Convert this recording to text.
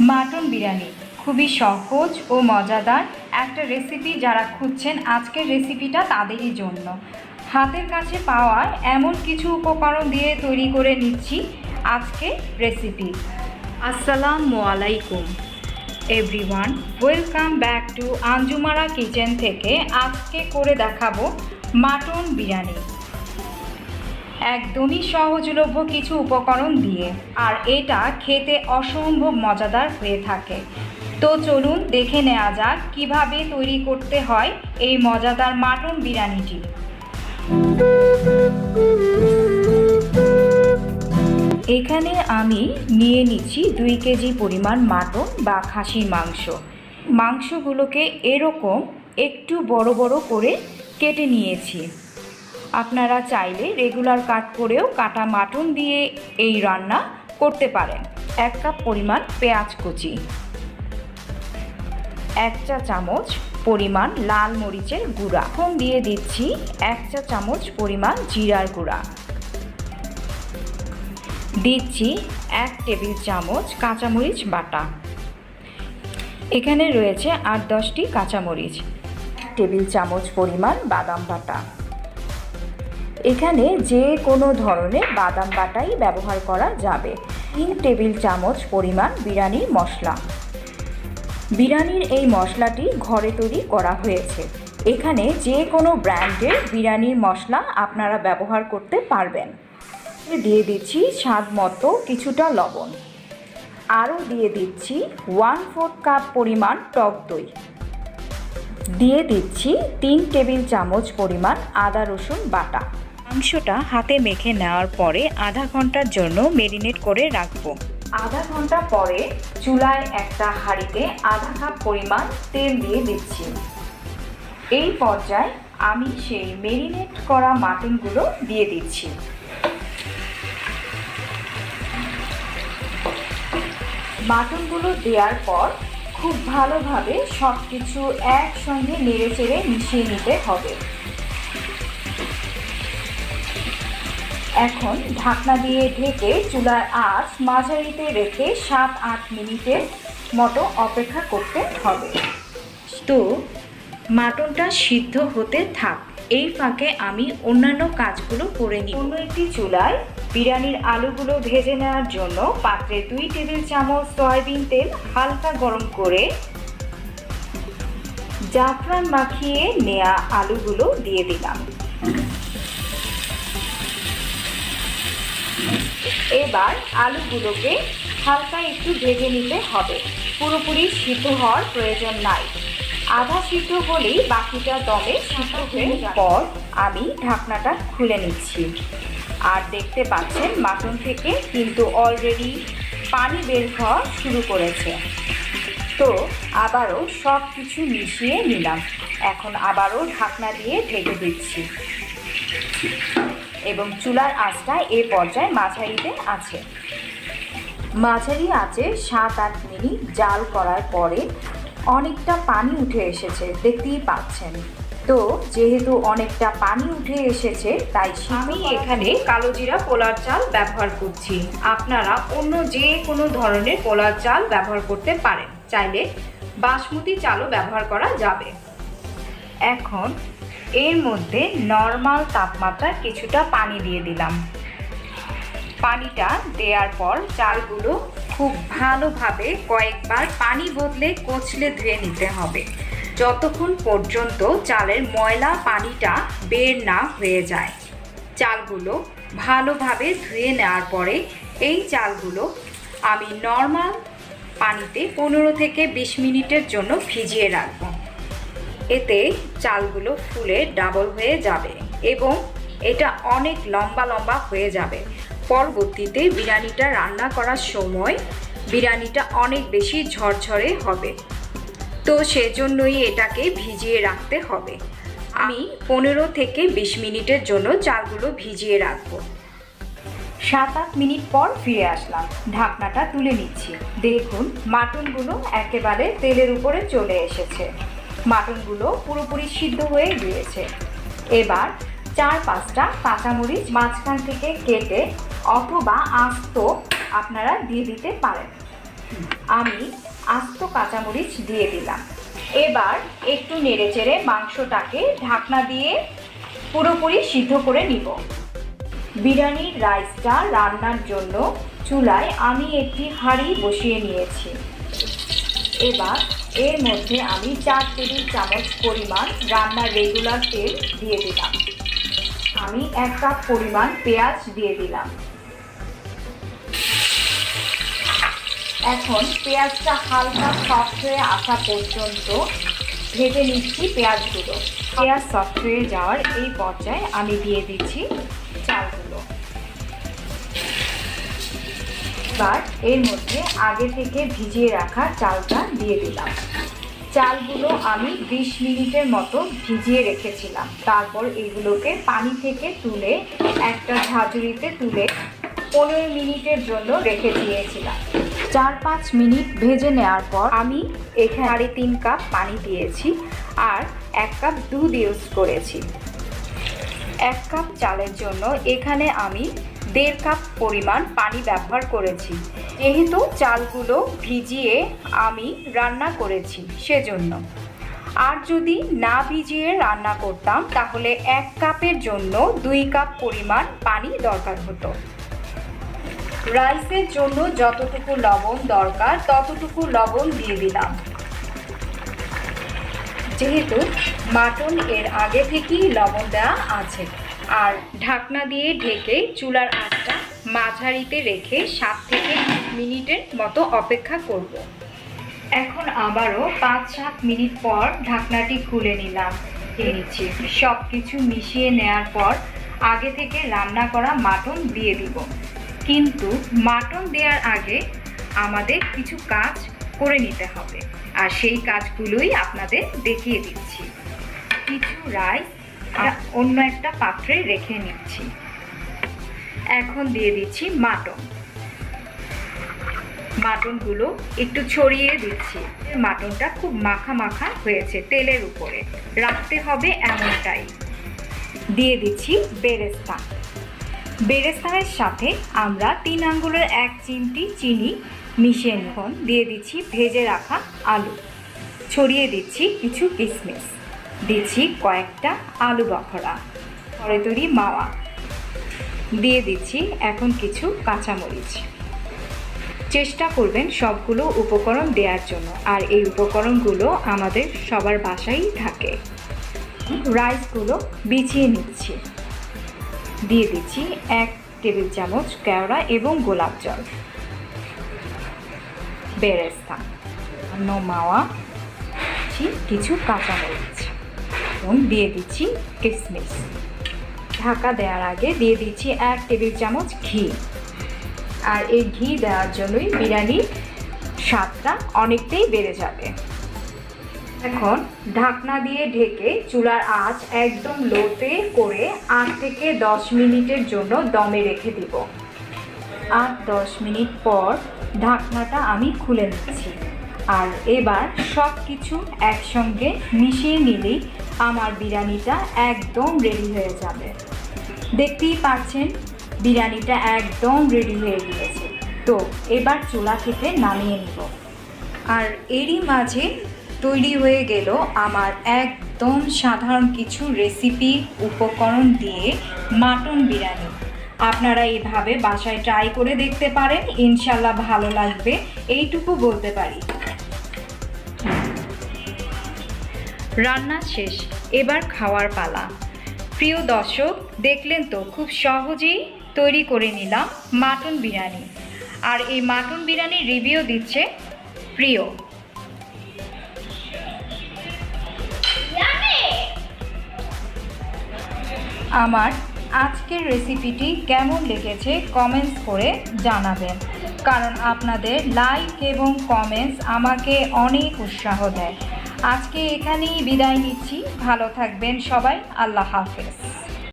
Mutton biryani. খুবই সহজ ও মজাদার একটা রেসিপি যারা খুঁজছেন, আজকের রেসিপিটা তাদেরই জন্য। হাতের কাছে পাওয়া এমন কিছু উপকরণ দিয়ে তৈরি করে নিচ্ছি আজকে রেসিপি আসসালামু আলাইকুম। Everyone welcome back to Anjumara kitchen থেকে আজকে করে দেখাবো মাটন বিরিয়ানি। একদমই সহজলভ্য কিছু উপকরণ দিয়ে, আর এটা খেতে অসম্ভব মজাদার হয়ে থাকে। তো চলুন দেখে নেওয়া যাক কীভাবে তৈরি করতে হয় এই মজাদার মাটন বিরিয়ানিটি। এখানে আমি নিয়ে নিচ্ছি দুই কেজি পরিমাণ মাটন বা খাসির মাংস। মাংসগুলোকে এরকম একটু বড় বড় করে কেটে নিয়েছি। আপনারা চাইলে রেগুলার কাট করেও কাটা মাটন দিয়ে এই রান্না করতে পারেন। এক কাপ পরিমাণ পেঁয়াজ কুচি, এক চা চামচ পরিমাণ লাল মরিচের গুঁড়া। এখন দিয়ে দিচ্ছি এক চা চামচ পরিমাণ জিরার গুঁড়া। দিচ্ছি এক টেবিল চামচ কাঁচামরিচ বাটা। এখানে রয়েছে আট দশটি কাঁচামরিচ, টেবিল চামচ পরিমাণ বাদাম বাটা। এখানে যে কোনো ধরনের বাদাম বাটাই ব্যবহার করা যাবে। তিন টেবিল চামচ পরিমাণ বিরিয়ানির মশলা। বিরিয়ানির এই মশলাটি ঘরে তৈরি করা হয়েছে। এখানে যে কোনো ব্র্যান্ডের বিরিয়ানির মশলা আপনারা ব্যবহার করতে পারবেন। দিয়ে দিচ্ছি স্বাদ মতো কিছুটা লবণ। আরও দিয়ে দিচ্ছি ওয়ান ফোর্থ কাপ পরিমাণ টক দই। দিয়ে দিচ্ছি তিন টেবিল চামচ পরিমাণ আদা রসুন বাটা। মাংসটা হাতে মেখে নেওয়ার পরে আধা ঘণ্টার জন্য মেরিনেট করে রাখব। আধা ঘণ্টা পরে চুলায় একটা হাঁড়িতে আধা কাপ পরিমাণ তেল দিয়ে দিচ্ছি। এই পর্যায়ে আমি সেই মেরিনেট করা মাটনগুলো দিয়ে দিচ্ছি। মাটনগুলো দেওয়ার পর খুব ভালোভাবে সব কিছু একসঙ্গে নেড়ে চেড়ে মিশিয়ে নিতে হবে। এখন ঢাকনা দিয়ে ঢেকে চুলার আঁচ মাঝারিতে রেখে সাত আট মিনিটের মতো অপেক্ষা করতে হবে। তো মাটনটা সিদ্ধ হতে থাক। এই ফাঁকে আমি অন্যান্য কাজগুলো করে নিই অন্য একটি চুলায় বিরিয়ানির আলুগুলো ভেজে নেওয়ার জন্য পাত্রে দুই টেবিল চামচ সয়াবিন তেল হালকা গরম করে জাফরান মাখিয়ে নেয়া আলুগুলো দিয়ে দিলাম। এবার আলুগুলোকে হালকা একটু ভেজে নিতে হবে। পুরোপুরি সিদ্ধ হওয়ার প্রয়োজন নাই। আধা সিদ্ধ হলেই বাকিটা দমে সিদ্ধ হয়ে পর আমি ঢাকনাটা খুলে নিচ্ছি। আর দেখতে পাচ্ছেন মাটন থেকে কিন্তু অলরেডি পানি বের হওয়া শুরু করেছে। তো আবারও সব কিছু মিশিয়ে নিলাম। এখন আবারও ঢাকনা দিয়ে ঢেকে দিচ্ছি। এবং চুলার আঁচটা এ পর্যায়ে মাঝারিতে আছে। মাঝারি আছে সাত আট মিনিট জাল করার পরে অনেকটা পানি উঠে এসেছে দেখতেই পাচ্ছেন। তো যেহেতু অনেকটা পানি উঠে এসেছে তাই আমি এখানে কালো জিরা পোলার চাল ব্যবহার করছি। আপনারা অন্য যে কোনো ধরনের পোলার চাল ব্যবহার করতে পারেন। চাইলে বাসমতি চালও ব্যবহার করা যাবে। এখন এর মধ্যে নর্মাল তাপমাত্রায় কিছুটা পানি দিয়ে দিলাম। পানিটা দেওয়ার পর চালগুলো খুব ভালোভাবে কয়েকবার পানি বদলে কচলে ধুয়ে নিতে হবে। যতক্ষণ পর্যন্ত চালের ময়লা পানিটা বের না হয়ে যায়। চালগুলো ভালোভাবে ধুয়ে নেওয়ার পরে এই চালগুলো আমি নর্মাল পানিতে পনেরো থেকে বিশ মিনিটের জন্য ভিজিয়ে রাখব। এতে চালগুলো ফুলে ডাবল হয়ে যাবে এবং এটা অনেক লম্বা লম্বা হয়ে যাবে। পরবর্তীতে বিরিয়ানিটা রান্না করার সময় বিরিয়ানিটা অনেক বেশি ঝরঝরে হবে। তো সেজন্যই এটাকে ভিজিয়ে রাখতে হবে। আমি পনেরো থেকে বিশ মিনিটের জন্য চালগুলো ভিজিয়ে রাখব। সাত আট মিনিট পর ফিরে আসলাম। ঢাকনাটা তুলে নিচ্ছি। দেখুন, মাটনগুলো একেবারে তেলের উপরে চলে এসেছে। মাটনগুলো পুরোপুরি সিদ্ধ হয়ে গিয়েছে। এবার চার পাঁচটা কাঁচামরিচ মাঝখান থেকে কেটে অথবা আস্ত আপনারা দিয়ে দিতে পারেন। আমি আস্ত কাঁচামরিচ দিয়ে দিলাম। এবার একটু নেড়েচেড়ে মাংসটাকে ঢাকনা দিয়ে পুরোপুরি সিদ্ধ করে নিব। বিরিয়ানির রাইসটা রান্নার জন্য চুলায় আমি একটি হাঁড়ি বসিয়ে নিয়েছি। এবার এর মধ্যে আমি চার টেবিল চামচ পরিমাণ রান্নার রেগুলার তেল দিয়ে দিলাম। আমি এক কাপ পরিমাণ পেঁয়াজ দিয়ে দিলাম। এখন পেঁয়াজটা হালকা সফট হয়ে আসা পর্যন্ত ভেজে নিচ্ছি পেঁয়াজগুলো। পেঁয়াজ সফট হয়ে যাওয়ার এই পর্যায়ে আমি দিয়ে দিচ্ছি এবার এর মধ্যে আগে থেকে ভিজিয়ে রাখা চালটা দিয়ে দিলাম। চালগুলো আমি বিশ মিনিটের মতো ভিজিয়ে রেখেছিলাম। তারপর এগুলোকে পানি থেকে তুলে, একটা ঝাঁঝুরিতে তুলে পনেরো মিনিটের জন্য রেখে দিয়েছিলাম। চার পাঁচ মিনিট ভেজে নেওয়ার পর আমি এখানে সাড়ে তিন কাপ পানি দিয়েছি আর এক কাপ দুধ ইউজ করেছি। এক কাপ চালের জন্য এখানে আমি দেড় কাপ পরিমাণ পানি ব্যবহার করেছি। যেহেতু চালগুলো ভিজিয়ে আমি রান্না করেছি সেজন্য। আর যদি না ভিজিয়ে রান্না করতাম, তাহলে এক কাপের জন্য দুই কাপ পরিমাণ পানি দরকার হতো। রাইসের জন্য যতটুকু লবণ দরকার, ততটুকু লবণ দিয়ে দিলাম। যেহেতু মাটন এর আগে থেকেই লবণ দেওয়া আছে, আর ঢাকনা দিয়ে ঢেকে চুলার আঁচটা মাঝারিতে রেখে সাত থেকে মিনিটের মতো অপেক্ষা করব। এখন আবারও পাঁচ সাত মিনিট পর ঢাকনাটি খুলে নিলাম নিচ্ছি সব কিছু মিশিয়ে নেওয়ার পর আগে থেকে রান্না করা মাটন দিয়ে দিব কিন্তু মাটন দেওয়ার আগে আমাদের কিছু কাজ করে নিতে হবে। আর সেই কাজগুলোই আপনাদের দেখিয়ে দিচ্ছি। কিছু রাইস অন্য একটা পাত্রে রেখে নিচ্ছি। এখন দিয়ে দিচ্ছি মাটন। মাটনগুলো একটু ছড়িয়ে দিচ্ছি। মাটনটা খুব মাখা মাখা হয়েছে তেলের উপরে। রাখতে হবে এমনটাই। দিয়ে দিচ্ছি বেরেস্তা। বেরেস্তানের সাথে আমরা তিন আঙ্গুলের এক চিমটি চিনি মিশিয়ে নিখন দিয়ে দিচ্ছি ভেজে রাখা আলু। ছড়িয়ে দিচ্ছি কিছু কিশমিশ দিচ্ছি কয়েকটা আলু বখরা ঘরে তৈরি মাওয়া। দিয়ে দিচ্ছি এখন কিছু কাঁচামরিচ। চেষ্টা করবেন সবগুলো উপকরণ দেওয়ার জন্য, আর এই উপকরণগুলো আমাদের সবার বাসায় থাকে। রাইসগুলো বিছিয়ে নিচ্ছি। দিয়ে দিচ্ছি এক টেবিল চামচ কেওড়া এবং গোলাপ জল। বেরেস্তা। অন্য মাওয়া কিছু কাঁচামরিচ। এবং দিয়ে দিচ্ছি কিশমিশ ঢাকা দেওয়ার আগে দিয়ে দিচ্ছি এক টেবিল চামচ ঘি। আর এই ঘি দেওয়ার জন্যই বিরিয়ানির স্বাদটা অনেকটাই বেড়ে যাবে। এখন ঢাকনা দিয়ে ঢেকে চুলার আঁচ একদম লোতে করে আট থেকে দশ মিনিটের জন্য দমে রেখে দিব। আট, দশ মিনিট পর ঢাকনাটা আমি খুলে নিচ্ছি। আর এবার সব কিছু একসঙ্গে মিশিয়ে নিলেই আমার বিরিয়ানিটা একদম রেডি হয়ে যাবে। দেখতেই পাচ্ছেন, বিরিয়ানিটা একদম রেডি হয়ে গিয়েছে। তো এবার চুলা থেকে নামিয়ে নিব। আর এরই মাঝে তৈরি হয়ে গেল আমার একদম সাধারণ কিছু রেসিপি উপকরণ দিয়ে মাটন বিরিয়ানি। আপনারা এইভাবে বাসায় ট্রাই করে দেখতে পারেন। ইনশাল্লাহ ভালো লাগবে। এইটুকু বলতে পারি। রান্না শেষ। এবার খাওয়ার পালা। প্রিয় দর্শক দেখলেন তো খুব সহজেই তৈরি করে নিলাম মাটন বিরিয়ানি। আর এই মাটন বিরিয়ানির রিভিউ দিচ্ছে প্রিয়। আমার আজকের রেসিপিটি কেমন লেগেছে কমেন্টস করে জানাবেন। কারণ আপনাদের লাইক এবং কমেন্টস আমাকে অনেক উৎসাহ দেয়। আজকে এখানেই বিদায় নিচ্ছি। ভালো থাকবেন সবাই। আল্লাহ হাফেজ।